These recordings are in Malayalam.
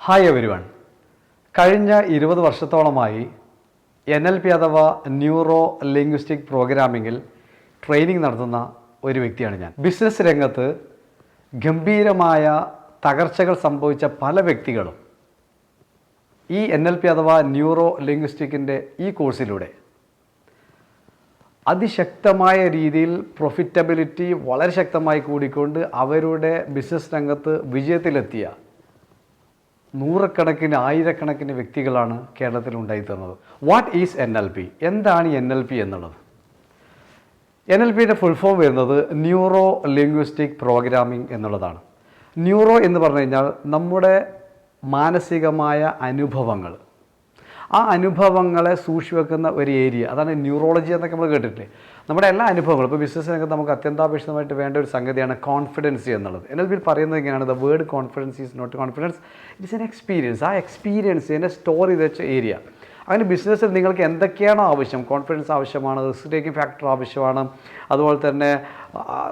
ഹായ് എവരിവൺ കഴിഞ്ഞ ഇരുപത് വർഷത്തോളമായി എൻ എൽ പി അഥവാ ന്യൂറോ ലിംഗ്വിസ്റ്റിക് പ്രോഗ്രാമിങ്ങിൽ ട്രെയിനിങ് നടത്തുന്ന ഒരു വ്യക്തിയാണ് ഞാൻ. ബിസിനസ് രംഗത്ത് ഗംഭീരമായ തകർച്ചകൾ സംഭവിച്ച പല വ്യക്തികളും ഈ എൻ എൽ പി അഥവാ ന്യൂറോ ലിംഗ്വിസ്റ്റിക്കിന്റെ ഈ കോഴ്സിലൂടെ അതിശക്തമായ രീതിയിൽ പ്രൊഫിറ്റബിലിറ്റി വളരെ ശക്തമായി കൂടിക്കൊണ്ട് അവരുടെ ബിസിനസ് രംഗത്ത് വിജയത്തിലെത്തിയ നൂറുകണക്കിന് ആയിരക്കണക്കിന് വ്യക്തികളാണ് കേരളത്തിൽ ഉണ്ടായിത്തന്നത്. What is N L P എന്താണ് എൻ എൽ പി എന്നുള്ളത്? എൻ എൽ പിയുടെ ഫുൾ ഫോം വരുന്നത് ന്യൂറോ ലിംഗ്വിസ്റ്റിക് പ്രോഗ്രാമിംഗ് എന്നുള്ളതാണ്. ന്യൂറോ എന്ന് പറഞ്ഞു കഴിഞ്ഞാൽ നമ്മുടെ മാനസികമായ അനുഭവങ്ങൾ. ആ അനുഭവങ്ങളെ സൂക്ഷി വെക്കുന്ന ഒരു ഏരിയ. അതാണ് ന്യൂറോളജി എന്നൊക്കെ നമ്മൾ കേട്ടിട്ടില്ലേ? നമ്മുടെ എല്ലാ അനുഭവങ്ങളും ഇപ്പോൾ ബിസിനസ് രംഗത്ത് നമുക്ക് അത്യന്താപേക്ഷിതമായിട്ട് വേണ്ട ഒരു സംഗതിയാണ് കോൺഫിഡൻസ് എന്നുള്ളത്. എൽ പിയിൽ പറയുന്നത് ഇങ്ങനെയാണ് the word confidence is not confidence it's an experience ആ എക്സ്പീരിയൻസ് എന്നെ സ്റ്റോർ ചെയ്ത് വെച്ച ഏരിയ. അങ്ങനെ ബിസിനസ്സിൽ നിങ്ങൾക്ക് എന്തൊക്കെയാണോ ആവശ്യം? കോൺഫിഡൻസ് ആവശ്യമാണ് റിസ്ക് ടേക്കിംഗ് ഫാക്ടർ ആവശ്യമാണ് അതുപോലെ തന്നെ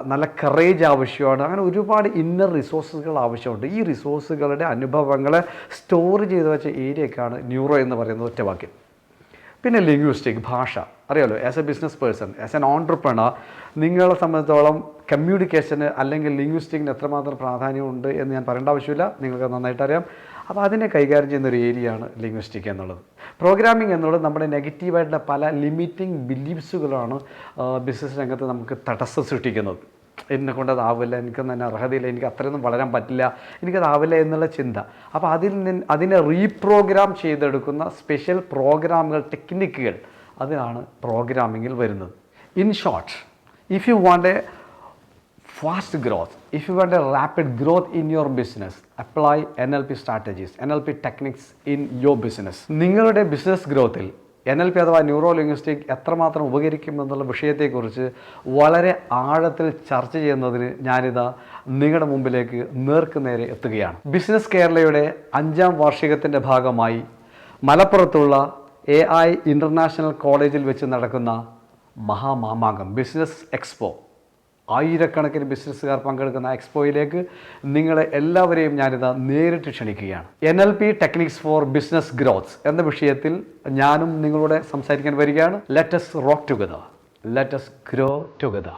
നല്ല കറേജ് ആവശ്യമാണ്. അങ്ങനെ ഒരുപാട് ഇന്നർ റിസോഴ്സുകൾ ആവശ്യമുണ്ട്. ഈ റിസോഴ്സുകളുടെ അനുഭവങ്ങളെ സ്റ്റോർ ചെയ്ത് വെച്ച ഏരിയക്കാണ് ന്യൂറോ എന്ന് പറയുന്നത് ഒറ്റ വാക്യം. പിന്നെ ലിംഗ്വിസ്റ്റിക് ഭാഷ. അറിയാലോ as a business person as an entrepreneur നിങ്ങളെ സംബന്ധിച്ചോളം കമ്മ്യൂണിക്കേഷന് അല്ലെങ്കിൽ ലിംഗ്വിസ്റ്റിക്കിന് എത്രമാത്രം പ്രാധാന്യമുണ്ട് എന്ന് ഞാൻ പറയേണ്ട ആവശ്യമില്ല. നിങ്ങൾക്ക് നന്നായിട്ട് അറിയാം. അപ്പോൾ അതിനെ കൈകാര്യം ചെയ്യുന്ന ഒരു ഏരിയയാണ് ലിംഗ്വിസ്റ്റിക് എന്നുള്ളത്. പ്രോഗ്രാമിംഗ് എന്നുള്ളത് നമ്മുടെ നെഗറ്റീവായിട്ടുള്ള പല ലിമിറ്റിംഗ് ബിലീഫ്സുകളാണ് ബിസിനസ് രംഗത്ത് നമുക്ക് തടസ്സം സൃഷ്ടിക്കുന്നത്. എന്നെ കൊണ്ട് എനിക്കൊന്നും തന്നെ അർഹതയില്ല എനിക്ക് അത്രയൊന്നും വളരാൻ പറ്റില്ല എനിക്കതാവില്ല എന്നുള്ള ചിന്ത. അപ്പോൾ അതിൽ നിന്ന് അതിനെ റീപ്രോഗ്രാം ചെയ്തെടുക്കുന്ന സ്പെഷ്യൽ പ്രോഗ്രാമുകൾ ടെക്നിക്കുകൾ അതിനാണ് പ്രോഗ്രാമിങ്ങിൽ വരുന്നത്. In short if you want a fast growth. If you want a rapid growth in your business apply nlp strategies nlp techniques in your business. നിങ്ങളുടെ ബിസിനസ് ഗ്രോത്തിൽ എൻ എൽ പി അഥവാ ന്യൂറോ ലിംഗ്വിസ്റ്റിക് എത്രമാത്രം ഉപകരിക്കുമെന്നുള്ള വിഷയത്തെക്കുറിച്ച് വളരെ ആഴത്തിൽ ചർച്ച ചെയ്യുന്നതിന് ഞാനിതാ നിങ്ങളുടെ മുമ്പിലേക്ക് നേർക്ക് നേരെ എത്തുകയാണ്. ബിസിനസ് കേരളയുടെ അഞ്ചാം വാർഷികത്തിന്റെ ഭാഗമായി മലപ്പുറത്തുള്ള എ ഐ ഇന്റർനാഷണൽ കോളേജിൽ വെച്ച് നടക്കുന്ന മഹാമാമാങ്കം ബിസിനസ് എക്സ്പോ ആയിരക്കണക്കിന് ബിസിനസ്സുകാർ പങ്കെടുക്കുന്ന എക്സ്പോയിലേക്ക് നിങ്ങളെ എല്ലാവരെയും ഞാനിതാ നേരിട്ട് ക്ഷണിക്കുകയാണ്. N L P techniques for business growth എന്ന വിഷയത്തിൽ ഞാനും നിങ്ങളോട് സംസാരിക്കാൻ വരികയാണ്. Let's rock together let's grow together